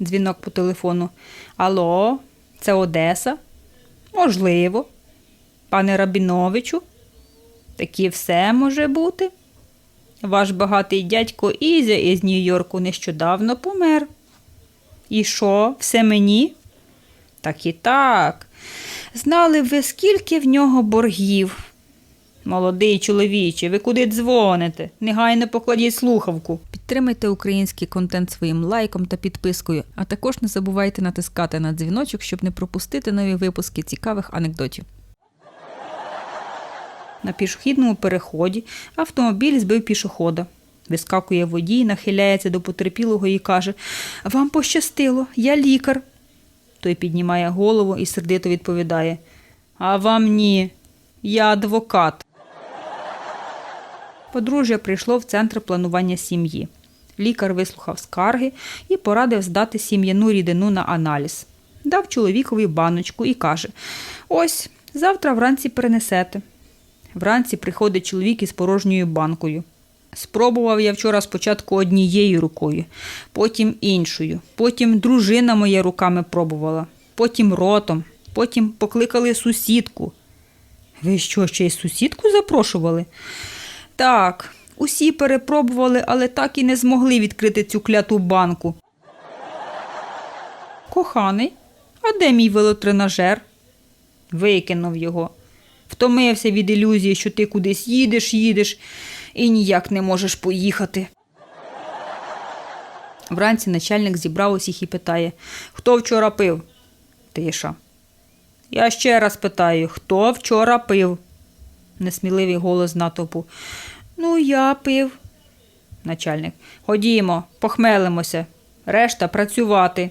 Дзвінок по телефону. Алло, це Одеса? Можливо. Пане Рабіновичу, такі все може бути. Ваш багатий дядько Ізя із Нью-Йорку нещодавно помер. І що, все мені? Так і так. Знали ви, скільки в нього боргів? Молодий чоловіче, ви куди дзвоните? Негайно покладіть слухавку. Підтримайте український контент своїм лайком та підпискою, а також не забувайте натискати на дзвіночок, щоб не пропустити нові випуски цікавих анекдотів. На пішохідному переході автомобіль збив пішохода. Вискакує водій, нахиляється до потерпілого і каже: Вам пощастило, я лікар. Той піднімає голову і сердито відповідає: А вам ні, я адвокат. Подружжя прийшло в центр планування сім'ї. Лікар вислухав скарги і порадив здати сім'яну рідину на аналіз. Дав чоловікові баночку і каже: Ось, завтра вранці перенесете. Вранці приходить чоловік із порожньою банкою. Спробував я вчора спочатку однією рукою, потім іншою, потім дружина моя руками пробувала, потім ротом, потім покликали сусідку. Ви що, ще й сусідку запрошували? Так, усі перепробували, але так і не змогли відкрити цю кляту банку. Коханий, а де мій велотренажер? Викинув його. Втомився від ілюзії, що ти кудись їдеш, їдеш і ніяк не можеш поїхати. Вранці начальник зібрав усіх і питає: Хто вчора пив? Тиша. Я ще раз питаю, хто вчора пив? Несміливий голос натовпу. Ну, я пив. Начальник. Ходімо, похмелимося. Решта працювати.